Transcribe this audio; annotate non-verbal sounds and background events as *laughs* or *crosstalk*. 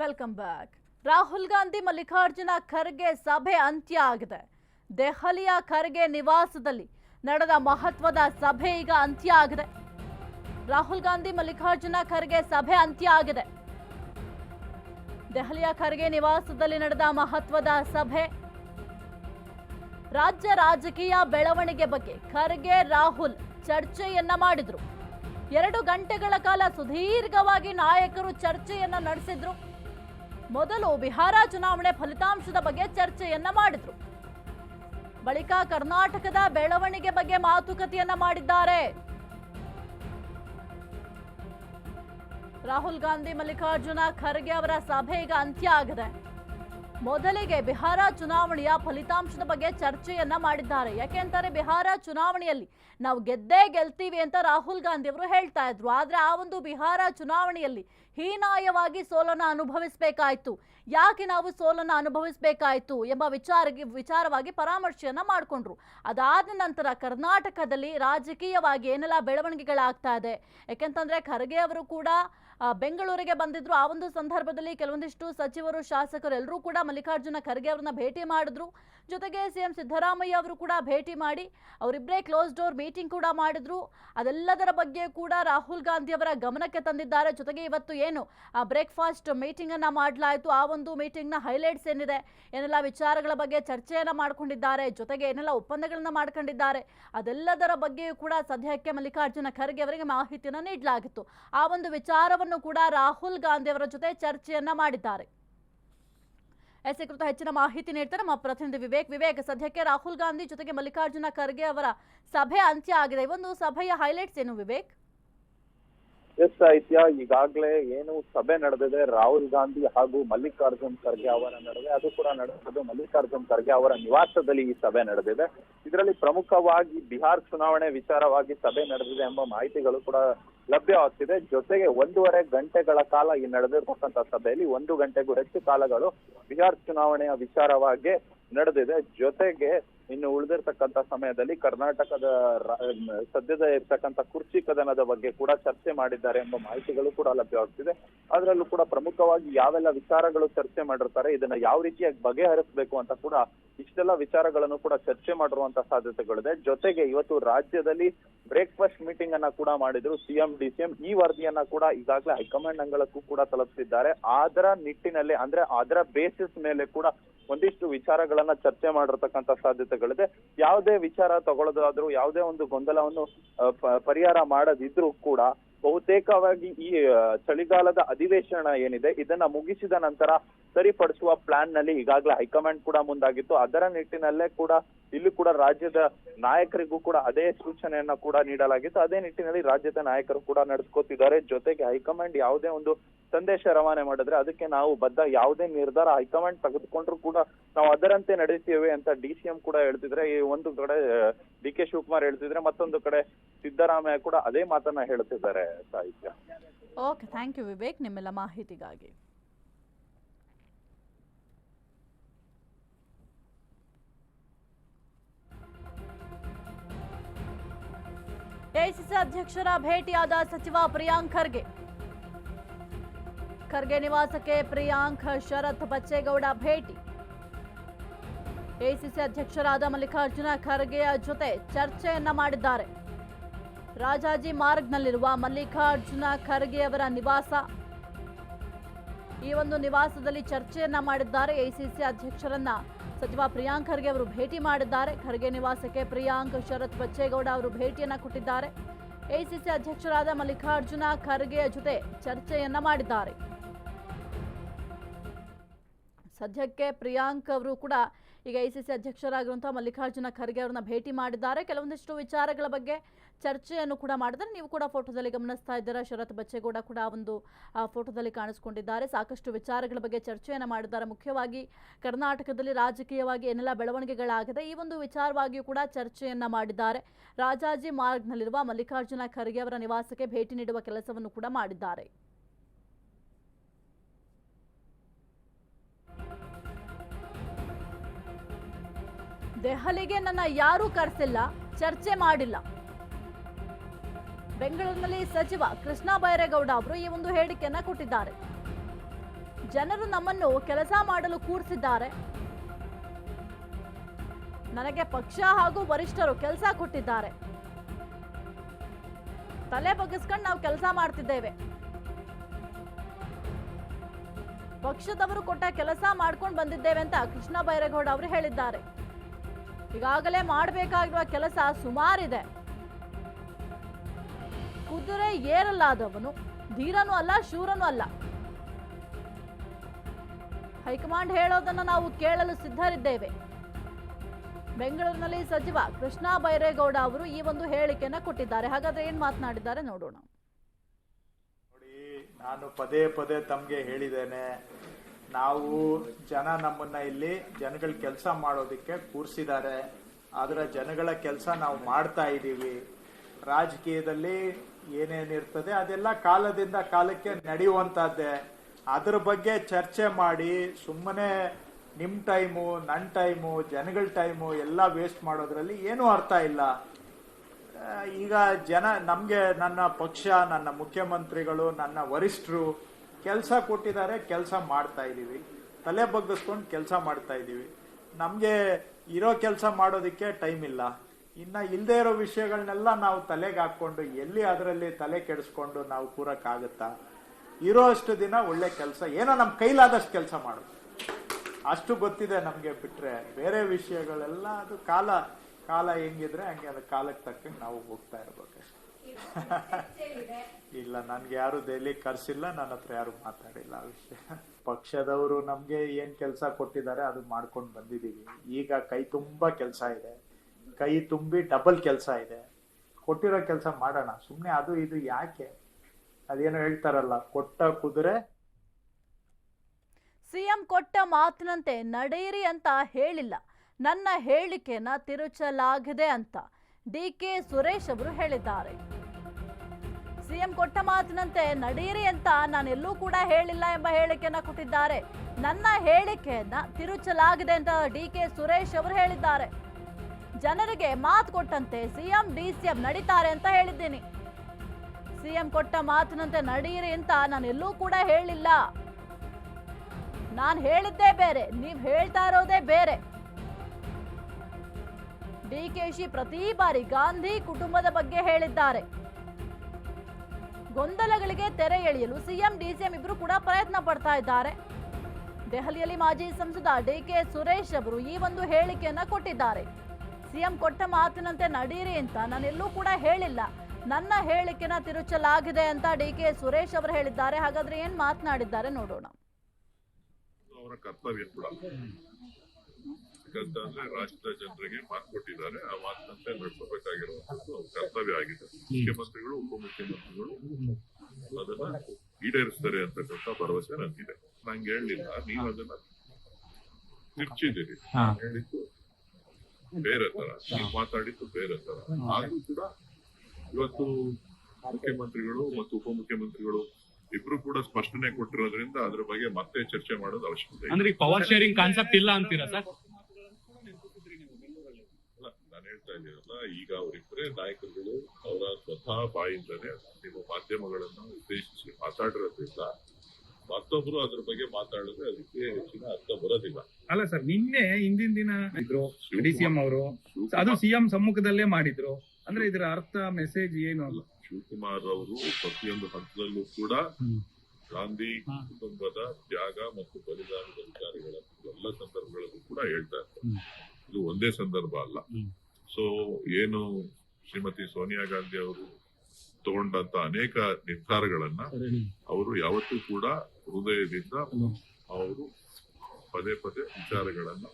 Welcome back Rahul Gandhi Mallikarjuna Kharge ಸಭೆ ಅಂತ್ಯ ಆಗಿದೆ. ದೆಹಲಿಯ ಖರ್ಗೆ ನಿವಾಸದಲ್ಲಿ ನಡೆದ ಮಹತ್ವದ ಸಭೆ ಈಗ ಅಂತ್ಯ ಆಗಿದೆ. ರಾಹುಲ್ ಗಾಂಧಿ ಮಲ್ಲಿಕಾರ್ಜುನ ಖರ್ಗೆ ಸಭೆ ಅಂತ್ಯ ಆಗಿದೆ. ದೆಹಲಿಯ ಖರ್ಗೆ ನಿವಾಸದಲ್ಲಿ ನಡೆದ ಮಹತ್ವದ ಸಭೆ. ರಾಜ್ಯ ರಾಜಕೀಯ ಬೆಳವಣಿಗೆ ಬಗ್ಗೆ ಖರ್ಗೆ, ರಾಹುಲ್ ಚರ್ಚೆಯನ್ನ ಮಾಡಿದ್ರು. ಎರಡು ಗಂಟೆಗಳ ಕಾಲ ಸುದೀರ್ಘವಾಗಿ ನಾಯಕರು ಚರ್ಚೆಯನ್ನ ನಡೆಸಿದ್ರು. ಮೊದಲು ಬಿಹಾರ ಚುನಾವಣೆ ಫಲಿತಾಂಶದ ಬಗ್ಗೆ ಚರ್ಚೆಯನ್ನ ಮಾಡಿದ್ರು. ಬಳಿಕ ಕರ್ನಾಟಕದ ಬೆಳವಣಿಗೆ ಬಗ್ಗೆ ಮಾತುಕತೆಯನ್ನ ಮಾಡಿದ್ದಾರೆ. ರಾಹುಲ್ ಗಾಂಧಿ, ಮಲ್ಲಿಕಾರ್ಜುನ ಖರ್ಗೆ ಅವರ ಸಭೆ ಈಗ ಅಂತ್ಯ ಆಗಿದೆ. ಮೊದಲಿಗೆ ಬಿಹಾರ ಚುನಾವಣೆಯ ಫಲಿತಾಂಶದ ಬಗ್ಗೆ ಚರ್ಚೆಯನ್ನ ಮಾಡಿದ್ದಾರೆ. ಯಾಕೆಂತಾರೆ ಬಿಹಾರ ಚುನಾವಣೆಯಲ್ಲಿ ನಾವು ಗೆದ್ದೇ ಗೆಲ್ತೀವಿ ಅಂತ ರಾಹುಲ್ ಗಾಂಧಿ ಅವರು ಹೇಳ್ತಾ ಇದ್ರು. ಆದ್ರೆ ಆ ಒಂದು ಬಿಹಾರ ಚುನಾವಣೆಯಲ್ಲಿ ಹೀನಾಯವಾಗಿ ಸೋಲನ್ನ ಅನುಭವಿಸಬೇಕಾಯ್ತು. ಯಾಕೆ ನಾವು ಸೋಲನ್ನ ಅನುಭವಿಸಬೇಕಾಯ್ತು ಎಂಬ ವಿಚಾರ ವಿಚಾರವಾಗಿ ಪರಾಮರ್ಶೆಯನ್ನು ಮಾಡಿಕೊಂಡ್ರು. ಅದಾದ ನಂತರ ಕರ್ನಾಟಕದಲ್ಲಿ ರಾಜಕೀಯವಾಗಿ ಏನೆಲ್ಲ ಬೆಳವಣಿಗೆಗಳಾಗ್ತಾ ಇದೆ. ಯಾಕೆಂತಂದ್ರೆ ಖರ್ಗೆ ಅವರು ಕೂಡ ಬೆಂಗಳೂರಿಗೆ ಬಂದಿದ್ರು. ಆ ಒಂದು ಸಂದರ್ಭದಲ್ಲಿ ಕೆಲವೊಂದಿಷ್ಟು ಸಚಿವರು, ಶಾಸಕರು ಎಲ್ಲರೂ ಕೂಡ ಮಲ್ಲಿಕಾರ್ಜುನ ಖರ್ಗೆ ಅವರನ್ನ ಭೇಟಿ ಮಾಡಿದ್ರು. ಜೊತೆಗೆ ಸಿಎಂ ಸಿದ್ದರಾಮಯ್ಯ ಅವರು ಕೂಡ ಭೇಟಿ ಮಾಡಿ ಅವರಿಬ್ಬರೇ ಕ್ಲೋಸ್ ಡೋರ್ ಮೀಟಿಂಗ್ ಕೂಡ ಮಾಡಿದ್ರು. ಅದೆಲ್ಲದರ ಬಗ್ಗೆ ಕೂಡ ರಾಹುಲ್ ಗಾಂಧಿ ಅವರ ಗಮನಕ್ಕೆ ತಂದಿದ್ದಾರೆ. ಜೊತೆಗೆ ಇವತ್ತು ಏನು, ಆ ಬ್ರೇಕ್ಫಾಸ್ಟ್ ಮೀಟಿಂಗ್ ಅನ್ನ ಮಾಡಲಾಯಿತು. ಆ ಒಂದು ಮೀಟಿಂಗ್ನ ಹೈಲೈಟ್ಸ್ ಏನಿದೆ, ಏನೆಲ್ಲ ವಿಚಾರಗಳ ಬಗ್ಗೆ ಚರ್ಚೆಯನ್ನ ಮಾಡ್ಕೊಂಡಿದ್ದಾರೆ, ಜೊತೆಗೆ ಏನೆಲ್ಲ ಒಪ್ಪಂದಗಳನ್ನ ಮಾಡ್ಕೊಂಡಿದ್ದಾರೆ, ಅದೆಲ್ಲದರ ಬಗ್ಗೆಯೂ ಕೂಡ ಸದ್ಯಕ್ಕೆ ಮಲ್ಲಿಕಾರ್ಜುನ ಖರ್ಗೆ ಅವರಿಗೆ ಮಾಹಿತಿಯನ್ನು ನೀಡಲಾಗಿತ್ತು. ಆ ಒಂದು ವಿಚಾರವನ್ನು ಕೂಡ ರಾಹುಲ್ ಗಾಂಧಿ ಅವರ ಜೊತೆ ಚರ್ಚೆಯನ್ನ ಮಾಡಿದ್ದಾರೆ. ಎಸ್ ಕುರಿತ ಹೆಚ್ಚಿನ ಮಾಹಿತಿ ನೀಡ್ತಾರೆ ನಮ್ಮ ಪ್ರತಿನಿಧಿ ವಿವೇಕ್. ವಿವೇಕ್, ಸದ್ಯಕ್ಕೆ ರಾಹುಲ್ ಗಾಂಧಿ ಜೊತೆಗೆ ಮಲ್ಲಿಕಾರ್ಜುನ ಖರ್ಗೆ ಅವರ ಸಭೆ ಅಂತ್ಯ ಆಗಿದೆ. ಒಂದು ಸಭೆಯ ಹೈಲೈಟ್ಸ್ ಏನು ವಿವೇಕ್? ಎಸ್ ಸಾಹಿತ್ಯ ಈಗಾಗಲೇ ಏನು ಸಭೆ ನಡೆದಿದೆ. ರಾಹುಲ್ ಗಾಂಧಿ ಹಾಗೂ ಮಲ್ಲಿಕಾರ್ಜುನ್ ಖರ್ಗೆ ಅವರ ನಡುವೆ ಅದು ಕೂಡ ನಡೆದಿದ್ದು. ಮಲ್ಲಿಕಾರ್ಜುನ್ ಖರ್ಗೆ ಅವರ ನಿವಾಸದಲ್ಲಿ ಈ ಸಭೆ ನಡೆದಿದೆ. ಇದರಲ್ಲಿ ಪ್ರಮುಖವಾಗಿ ಬಿಹಾರ್ ಚುನಾವಣೆ ವಿಚಾರವಾಗಿ ಸಭೆ ನಡೆದಿದೆ ಎಂಬ ಮಾಹಿತಿಗಳು ಕೂಡ ಲಭ್ಯವಾಗ್ತಿದೆ ಜೊತೆಗೆ ಒಂದೂವರೆ ಗಂಟೆಗಳ ಕಾಲ ಈ ನಡೆದಿರ್ತಕ್ಕಂಥ ಸಭೆಯಲ್ಲಿ ಒಂದು ಗಂಟೆಗೂ ಹೆಚ್ಚು ಕಾಲಗಳು ಬಿಹಾರ್ ಚುನಾವಣೆಯ ವಿಚಾರವಾಗಿ ನಡೆದಿದೆ. ಜೊತೆಗೆ ಇನ್ನು ಉಳಿದಿರ್ತಕ್ಕಂತ ಸಮಯದಲ್ಲಿ ಕರ್ನಾಟಕದ ಸದ್ಯದ ಇರ್ತಕ್ಕಂಥ ಕುರ್ಚಿ ಕದನದ ಬಗ್ಗೆ ಕೂಡ ಚರ್ಚೆ ಮಾಡಿದ್ದಾರೆ ಎಂಬ ಮಾಹಿತಿಗಳು ಕೂಡ ಲಭ್ಯವಾಗ್ತಿದೆ ಅದರಲ್ಲೂ ಕೂಡ ಪ್ರಮುಖವಾಗಿ ಯಾವೆಲ್ಲ ವಿಚಾರಗಳು ಚರ್ಚೆ ಮಾಡಿರ್ತಾರೆ, ಇದನ್ನ ಯಾವ ರೀತಿಯಾಗಿ ಬಗೆಹರಿಸಬೇಕು ಅಂತ ಕೂಡ ಇಷ್ಟೆಲ್ಲ ವಿಚಾರಗಳನ್ನು ಕೂಡ ಚರ್ಚೆ ಮಾಡಿರುವಂತ ಸಾಧ್ಯತೆಗಳಿದೆ. ಜೊತೆಗೆ ಇವತ್ತು ರಾಜ್ಯದಲ್ಲಿ ಬ್ರೇಕ್ಫಾಸ್ಟ್ ಮೀಟಿಂಗ್ ಅನ್ನ ಕೂಡ ಮಾಡಿದ್ರು ಸಿಎಂ ಡಿ ಸಿಎಂ ಈ ವರದಿಯನ್ನ ಕೂಡ ಈಗಾಗಲೇ ಹೈಕಮಾಂಡ್ ಅಂಗಳಕ್ಕೂ ಕೂಡ ತಲುಪಿಸಿದ್ದಾರೆ. ಅದರ ನಿಟ್ಟಿನಲ್ಲಿ, ಅಂದ್ರೆ ಅದರ ಬೇಸಿಸ್ ಮೇಲೆ ಕೂಡ ಒಂದಿಷ್ಟು ವಿಚಾರಗಳನ್ನ ಚರ್ಚೆ ಮಾಡಿರ್ತಕ್ಕಂಥ ಸಾಧ್ಯತೆಗಳಿದೆ ಯಾವುದೇ ವಿಚಾರ ತಗೊಳ್ಳೋದಾದ್ರೂ ಯಾವುದೇ ಒಂದು ಗೊಂದಲವನ್ನು ಪರಿಹಾರ ಮಾಡದಿದ್ರು ಕೂಡ ಬಹುತೇಕವಾಗಿ ಈ ಚಳಿಗಾಲದ ಅಧಿವೇಶನ ಏನಿದೆ, ಇದನ್ನ ಮುಗಿಸಿದ ನಂತರ ಸರಿಪಡಿಸುವ ಪ್ಲಾನ್ನಲ್ಲಿ ಈಗಾಗಲೇ ಹೈಕಮಾಂಡ್ ಕೂಡ ಮುಂದಾಗಿತ್ತು. ಅದರ ನಿಟ್ಟಿನಲ್ಲೇ ಕೂಡ, ಇಲ್ಲೂ ಕೂಡ ರಾಜ್ಯದ ನಾಯಕರಿಗೂ ಕೂಡ ಅದೇ ಸೂಚನೆಯನ್ನ ಕೂಡ ನೀಡಲಾಗಿತ್ತು. ಅದೇ ನಿಟ್ಟಿನಲ್ಲಿ ರಾಜ್ಯದ ನಾಯಕರು ಕೂಡ ನಡೆಸ್ಕೋತಿದ್ದಾರೆ. ಜೊತೆಗೆ ಹೈಕಮಾಂಡ್ ಯಾವುದೇ ಒಂದು ಸಂದೇಶ ರವಾನೆ ಮಾಡಿದ್ರೆ ಅದಕ್ಕೆ ನಾವು ಬದ್ಧ. ಯಾವುದೇ ನಿರ್ಧಾರ ಹೈಕಮಾಂಡ್ ತೆಗೆದುಕೊಂಡ್ರು ಕೂಡ ನಾವು ಅದರಂತೆ ನಡೆಯುತ್ತೇವೆ ಅಂತ ಡಿ ಸಿ ಎಂ ಕೂಡ ಹೇಳ್ತಿದ್ರೆ, ಈ ಒಂದು ಕಡೆ ಡಿ ಕೆ ಶಿವಕುಮಾರ್ ಹೇಳ್ತಿದ್ರೆ, ಮತ್ತೊಂದು ಕಡೆ ಸಿದ್ದರಾಮಯ್ಯ ಕೂಡ ಅದೇ ಮಾತನ್ನ ಹೇಳ್ತಿದ್ದಾರೆ. ಸಾಹಿತ್ಯ. ಓಕೆ ಥ್ಯಾಂಕ್ ಯು ವಿವೇಕ್ ನಿಮ್ಮೆಲ್ಲ ಮಾಹಿತಿಗಾಗಿ. ಎಐಸಿಸಿ ಅಧ್ಯಕ್ಷರ ಭೇಟಿಯಾದ ಸಚಿವ ಪ್ರಿಯಾಂಕ್ ಖರ್ಗೆ. ಖರ್ಗೆ ನಿವಾಸಕ್ಕೆ ಪ್ರಿಯಾಂಕ್ ಶರತ್ ಬಚ್ಚೇಗೌಡ ಭೇಟಿ. ಎಐಸಿಸಿ ಅಧ್ಯಕ್ಷರಾದ ಮಲ್ಲಿಕಾರ್ಜುನ ಖರ್ಗೆಯ ಜೊತೆ ಚರ್ಚೆಯನ್ನ ಮಾಡಿದ್ದಾರೆ. ರಾಜಾಜಿ ಮಾರ್ಗ್ನಲ್ಲಿರುವ ಮಲ್ಲಿಕಾರ್ಜುನ ಖರ್ಗೆ ಅವರ ನಿವಾಸ. ಈ ಒಂದು ನಿವಾಸದಲ್ಲಿ ಚರ್ಚೆಯನ್ನ ಮಾಡಿದ್ದಾರೆ ಎಐಸಿಸಿ ಅಧ್ಯಕ್ಷರನ್ನ. ಸಚಿವ ಪ್ರಿಯಾಂಕ್ ಖರ್ಗೆ ಅವರು ಭೇಟಿ ಮಾಡಿದ್ದಾರೆ. ಖರ್ಗೆ ನಿವಾಸಕ್ಕೆ ಪ್ರಿಯಾಂಕ್ ಶರತ್ ಬಚ್ಚೇಗೌಡ ಅವರು ಭೇಟಿಯನ್ನ ಕೊಟ್ಟಿದ್ದಾರೆ. ಎಐಸಿಸಿ ಅಧ್ಯಕ್ಷರಾದ ಮಲ್ಲಿಕಾರ್ಜುನ ಖರ್ಗೆಯ ಜೊತೆ ಚರ್ಚೆಯನ್ನ ಮಾಡಿದ್ದಾರೆ. ಸದ್ಯಕ್ಕೆ ಪ್ರಿಯಾಂಕ್ ಅವರು ಕೂಡ ಈಗ ಐಸಿಸಿ ಅಧ್ಯಕ್ಷರಾಗಿರುವಂತಹ ಮಲ್ಲಿಕಾರ್ಜುನ ಖರ್ಗೆ ಅವರನ್ನ ಭೇಟಿ ಮಾಡಿದ್ದಾರೆ. ಕೆಲವೊಂದಿಷ್ಟು ವಿಚಾರಗಳ ಬಗ್ಗೆ ಚರ್ಚೆಯನ್ನು ಕೂಡ ಮಾಡಿದ್ದಾರೆ. ನೀವು ಕೂಡ ಫೋಟೋದಲ್ಲಿ ಗಮನಿಸ್ತಾ ಇದ್ದೀರಾ. ಶರತ್ ಬಚ್ಚೇಗೌಡ ಕೂಡ ಒಂದು ಫೋಟೋದಲ್ಲಿ ಕಾಣಿಸಿಕೊಂಡಿದ್ದಾರೆ. ಸಾಕಷ್ಟು ವಿಚಾರಗಳ ಬಗ್ಗೆ ಚರ್ಚೆಯನ್ನು ಮಾಡಿದ್ದಾರೆ. ಮುಖ್ಯವಾಗಿ ಕರ್ನಾಟಕದಲ್ಲಿ ರಾಜಕೀಯವಾಗಿ ಏನೆಲ್ಲ ಬೆಳವಣಿಗೆಗಳಾಗಿದೆ, ಈ ಒಂದು ವಿಚಾರವಾಗಿಯೂ ಕೂಡ ಚರ್ಚೆಯನ್ನು ಮಾಡಿದ್ದಾರೆ. ರಾಜಾಜಿ ಮಾರ್ಗ್ನಲ್ಲಿರುವ ಮಲ್ಲಿಕಾರ್ಜುನ ಖರ್ಗೆ ಅವರ ನಿವಾಸಕ್ಕೆ ಭೇಟಿ ನೀಡುವ ಕೆಲಸವನ್ನು ಕೂಡ ಮಾಡಿದ್ದಾರೆ. ದೆಹಲಿಗೆ ನನ್ನ ಯಾರೂ ಕರೆಸಿಲ್ಲ, ಚರ್ಚೆ ಮಾಡಿಲ್ಲ. ಬೆಂಗಳೂರಿನಲ್ಲಿ ಸಚಿವ ಕೃಷ್ಣ ಬೈರೇಗೌಡ ಅವರು ಈ ಒಂದು ಹೇಳಿಕೆಯನ್ನ ಕೊಟ್ಟಿದ್ದಾರೆ. ಜನರು ನಮ್ಮನ್ನು ಕೆಲಸ ಮಾಡಲು ಕೂರಿಸಿದ್ದಾರೆ. ನನಗೆ ಪಕ್ಷ ಹಾಗೂ ವರಿಷ್ಠರು ಕೆಲಸ ಕೊಟ್ಟಿದ್ದಾರೆ. ತಲೆ ಬಗ್ಗಿಸ್ಕೊಂಡು ನಾವು ಕೆಲಸ ಮಾಡ್ತಿದ್ದೇವೆ. ಪಕ್ಷದವರು ಕೊಟ್ಟ ಕೆಲಸ ಮಾಡ್ಕೊಂಡು ಬಂದಿದ್ದೇವೆ ಅಂತ ಕೃಷ್ಣ ಬೈರೇಗೌಡ ಅವರು ಹೇಳಿದ್ದಾರೆ. ಈಗಾಗಲೇ ಮಾಡಬೇಕಾಗಿರುವ ಕೆಲಸ ಸುಮಾರಿದೆ. ಕುದುರೆ ಏರಲಾದವನು, ಧೀರನೂ ಅಲ್ಲ, ಶೂರನು ಅಲ್ಲ. ಹೈಕಮಾಂಡ್ ಹೇಳೋದನ್ನ ನಾವು ಕೇಳಲು ಸಿದ್ಧರಿದ್ದೇವೆ. ಬೆಂಗಳೂರಿನಲ್ಲಿ ಸಚಿವ ಕೃಷ್ಣ ಬೈರೇಗೌಡ ಅವರು ಈ ಒಂದು ಹೇಳಿಕೆಯನ್ನ ಕೊಟ್ಟಿದ್ದಾರೆ. ಹಾಗಾದ್ರೆ ಏನ್ ಮಾತನಾಡಿದ್ದಾರೆ ನೋಡೋಣ. ನೋಡಿ, ನಾನು ಪದೇ ಪದೇ ತಮಗೆ ಹೇಳಿದ್ದೇನೆ. ನಾವು ಜನ ನಮ್ಮನ್ನ ಇಲ್ಲಿ ಜನಗಳ ಕೆಲಸ ಮಾಡೋದಕ್ಕೆ ಕೂರಿಸಿದ್ದಾರೆ. ಅದರ ಜನಗಳ ಕೆಲಸ ನಾವು ಮಾಡ್ತಾ ಇದ್ದೀವಿ. ರಾಜಕೀಯದಲ್ಲಿ ಏನೇನಿರ್ತದೆ ಅದೆಲ್ಲ ಕಾಲದಿಂದ ಕಾಲಕ್ಕೆ ನಡೆಯುವಂತದ್ದೇ ಅದ್ರ ಬಗ್ಗೆ ಚರ್ಚೆ ಮಾಡಿ ಸುಮ್ಮನೆ ನಿಮ್ಮ ಟೈಮು ನನ್ನ ಟೈಮು, ಜನಗಳ ಟೈಮು ಎಲ್ಲ ವೇಸ್ಟ್ ಮಾಡೋದ್ರಲ್ಲಿ ಏನೂ ಅರ್ಥ ಇಲ್ಲ. ಈಗ ಜನ ನಮಗೆ ನನ್ನ ಪಕ್ಷ, ನನ್ನ ಮುಖ್ಯಮಂತ್ರಿಗಳು, ನನ್ನ ವರಿಷ್ಠರು ಕೆಲಸ ಕೊಟ್ಟಿದ್ದಾರೆ, ಕೆಲಸ ಮಾಡ್ತಾ ಇದ್ದೀವಿ ತಲೆ ಬಗ್ಗಿಸ್ಕೊಂಡು ಕೆಲಸ ಮಾಡ್ತಾ ಇದ್ದೀವಿ ನಮಗೆ ಇರೋ ಕೆಲಸ ಮಾಡೋದಕ್ಕೆ ಟೈಮ್ ಇಲ್ಲ. ಇನ್ನು ಇಲ್ಲದೆ ಇರೋ ವಿಷಯಗಳನ್ನೆಲ್ಲ ನಾವು ತಲೆಗೆ ಹಾಕ್ಕೊಂಡು, ಎಲ್ಲಿ ಅದರಲ್ಲಿ ತಲೆ ಕೆಡಿಸ್ಕೊಂಡು ನಾವು ಕೂರಕ್ಕಾಗತ್ತಾ? ಇರೋ ಅಷ್ಟು ದಿನ ಒಳ್ಳೆ ಕೆಲಸ. ಏನೋ ನಮ್ಮ ಕೈಲಾದಷ್ಟು ಕೆಲಸ ಮಾಡೋದು. ಅಷ್ಟು ಗೊತ್ತಿದೆ ನಮಗೆ ಬಿಟ್ಟರೆ ಬೇರೆ ವಿಷಯಗಳೆಲ್ಲ ಅದು ಕಾಲ ಕಾಲ ಹೆಂಗಿದ್ರೆ ಹಂಗೆ ಅದು ಕಾಲಕ್ಕೆ ತಕ್ಕಂಗೆ ನಾವು ಹೋಗ್ತಾ ಇರ್ಬೇಕಷ್ಟೆ. *laughs* ಇಲ್ಲ, ನನ್ಗೆ ಯಾರು ದೆಹಲಿ ಕರ್ಸಿಲ್ಲ, ನನ್ನ ಹತ್ರ ಯಾರು ಮಾತಾಡಿಲ್ಲ ಆ ವಿಷಯ. ಪಕ್ಷದವರು ನಮ್ಗೆ ಏನ್ ಕೆಲಸ ಕೊಟ್ಟಿದ್ದಾರೆ ಅದು ಮಾಡ್ಕೊಂಡು ಬಂದಿದೀವಿ. ಈಗ ಕೈ ತುಂಬಾ ಕೆಲಸ ಇದೆ. ಕೈ ತುಂಬಿ ಡಬಲ್ ಕೆಲಸ ಇದೆ. ಕೊಟ್ಟಿರೋ ಕೆಲಸ ಮಾಡೋಣ. ಸುಮ್ಮನೆ ಅದು ಇದು ಯಾಕೆ? ಅದೇನೋ ಹೇಳ್ತಾರಲ್ಲ, ಕೊಟ್ಟ ಕುದುರೆ. ಸಿಎಂ ಕೊಟ್ಟ ಮಾತಿನಂತೆ ನಡೆಯಿರಿ ಅಂತ ಹೇಳಿಲ್ಲ. ನನ್ನ ಹೇಳಿಕೆನ ತಿರುಚಲಾಗಿದೆ ಅಂತ. ಡಿ ಕೆ ಸುರೇಶ್ ಅವರು ಹೇಳಿದ್ದಾರೆ. ಸಿಎಂ ಕೊಟ್ಟ ಮಾತಿನಂತೆ ನಡೆಯಿರಿ ಅಂತ ನಾನೆಲ್ಲೂ ಕೂಡ ಹೇಳಿಲ್ಲ ಎಂಬ ಹೇಳಿಕೆಯನ್ನ ಕೊಟ್ಟಿದ್ದಾರೆ. ನನ್ನ ಹೇಳಿಕೆಯನ್ನ ತಿರುಚಲಾಗಿದೆ ಅಂತ ಡಿ ಕೆ ಸುರೇಶ್ ಅವರು ಹೇಳಿದ್ದಾರೆ. ಜನರಿಗೆ ಮಾತು ಕೊಟ್ಟಂತೆ ಸಿಎಂ ಡಿಸಿಎಂ ನಡೀತಾರೆ ಅಂತ ಹೇಳಿದ್ದೀನಿ. ಸಿಎಂ ಕೊಟ್ಟ ಮಾತಿನಂತೆ ನಡೆಯಿರಿ ಅಂತ ನಾನು ಎಲ್ಲೂ ಕೂಡ ಹೇಳಿಲ್ಲ. ನಾನು ಹೇಳಿದ್ದೇ ಬೇರೆ, ನೀವು ಹೇಳ್ತಾ ಇರೋದೇ ಬೇರೆ. ಡಿಕೆಶಿ ಪ್ರತಿ ಬಾರಿ ಗಾಂಧಿ ಕುಟುಂಬದ ಬಗ್ಗೆ ಹೇಳಿದ್ದಾರೆ. ಗೊಂದಲಗಳಿಗೆ ತೆರೆ ಎಳೆಯಲು ಸಿಎಂ, ಡಿಸಿಎಂ ಇಬ್ಬರು ಕೂಡ ಪ್ರಯತ್ನ ಪಡ್ತಾ ಇದ್ದಾರೆ. ದೆಹಲಿಯಲ್ಲಿ ಮಾಜಿ ಸಂಸದ ಡಿಕೆ ಸುರೇಶ್ ಅವರು ಈ ಒಂದು ಹೇಳಿಕೆಯನ್ನ ಕೊಟ್ಟಿದ್ದಾರೆ. ಸಿಎಂ ಕೊಟ್ಟ ಮಾತಿನಂತೆ ನಡೀರಿ ಅಂತ ನಾನೆಲ್ಲೂ ಕೂಡ ಹೇಳಿಲ್ಲ. ನನ್ನ ಹೇಳಿಕೆನ ತಿರುಚಲಾಗಿದೆ ಅಂತ ಡಿ ಕೆ ಸುರೇಶ್ ಅವರು ಹೇಳಿದ್ದಾರೆ. ಹಾಗಾದ್ರೆ ಏನ್ ಮಾತನಾಡಿದ್ದಾರೆ ನೋಡೋಣ. ಅವರ ರಾಜ್ಯದ ಜನರಿಗೆ ಮಾತು ಕೊಟ್ಟಿದ್ದಾರೆ ಆ ಮಾತಿನಂತೆ ನಡ್ಕೋಬೇಕಾಗಿರುವಂತದ್ದು ಅವ್ರ ಕರ್ತವ್ಯ ಆಗಿದೆ. ಮುಖ್ಯಮಂತ್ರಿಗಳು ಉಪಮುಖ್ಯಮಂತ್ರಿಗಳು ಅದನ್ನ ಈಡೇರಿಸ್ತಾರೆ ಅಂತಕ್ಕಂಥ ಭರವಸೆ ನನಗಿದೆ. ನಂಗೆ ಹೇಳಲಿಲ್ಲ. ನೀವು ಅದನ್ನ ತಿರ್ಚಿದ್ದೀರಿ. ಹೇಳಿದ್ದು ಬೇರೆ ತರ. ನೀವು ಮಾತಾಡಿದ್ದು ಬೇರೆ ತರ. ಆದ್ರೂ ಕೂಡ ಇವತ್ತು ಮುಖ್ಯಮಂತ್ರಿಗಳು ಮತ್ತು ಉಪಮುಖ್ಯಮಂತ್ರಿಗಳು ಇಬ್ರು ಕೂಡ ಸ್ಪಷ್ಟನೆ ಕೊಟ್ಟಿರೋದ್ರಿಂದ ಅದ್ರ ಬಗ್ಗೆ ಮತ್ತೆ ಚರ್ಚೆ ಮಾಡೋದು ಅವಶ್ಯಕತೆ. ಅಂದ್ರೆ ಪವರ್ ಶೇರಿಂಗ್ ಕಾನ್ಸೆಪ್ಟ್ ಇಲ್ಲ ಅಂತೀರಾ ಸರ್? ಹೇಳ್ತಾ ಇದ್ದೀನಲ್ಲ ಈಗ ಅವರಿಬ್ಬರೇ ನಾಯಕರುಗಳು ಅವರ ಸ್ವತಃ ಬಾಯಿಂದಲೇ ನಿಮ್ಮ ಮಾಧ್ಯಮಗಳನ್ನ ಉದ್ದೇಶಿಸಿ ಮಾತಾಡಿರೋದ್ರಿಂದ ಮತ್ತೊಬ್ರು ಅದ್ರ ಬಗ್ಗೆ ಮಾತಾಡಿದ್ರೆ ಅದಕ್ಕೆ ಹೆಚ್ಚಿನ ಅರ್ಥ ಬರೋದಿಲ್ಲ. ಅಲ್ಲ ಸರ್ ನಿನ್ನೆ ಹಿಂದಿನ ದಿನ ಇದ್ರು ಡಿ ಸಿ ಎಂ ಅವರು. ಅದು ಸಿಎಂ ಸಮ್ಮುಖದಲ್ಲೇ ಮಾಡಿದ್ರು. ಅಂದ್ರೆ ಇದರ ಅರ್ಥ ಮೆಸೇಜ್ ಏನು ಅಲ್ಲ ಶಿವಕುಮಾರ್ ಅವರು ಪ್ರತಿಯೊಂದು ಹಂತದಲ್ಲೂ ಕೂಡ. ಗಾಂಧಿ ಕುಟುಂಬದ ತ್ಯಾಗ ಮತ್ತು ಬಲಿದಾನದ ವಿಚಾರಗಳ ಎಲ್ಲ ಸಂದರ್ಭಗಳಲ್ಲೂ ಕೂಡ ಹೇಳ್ತಾ ಇರ್ತಾರೆ ಇದು ಒಂದೇ ಸಂದರ್ಭ ಅಲ್ಲ. ಸೊ ಏನು ಶ್ರೀಮತಿ ಸೋನಿಯಾ ಗಾಂಧಿ ಅವರು ತಗೊಂಡಂತ ಅನೇಕ ನಿರ್ಧಾರಗಳನ್ನ ಅವರು ಯಾವತ್ತೂ ಕೂಡ ಹೃದಯದಿಂದ ಅವರು ಪದೇ ಪದೇ ವಿಚಾರಗಳನ್ನ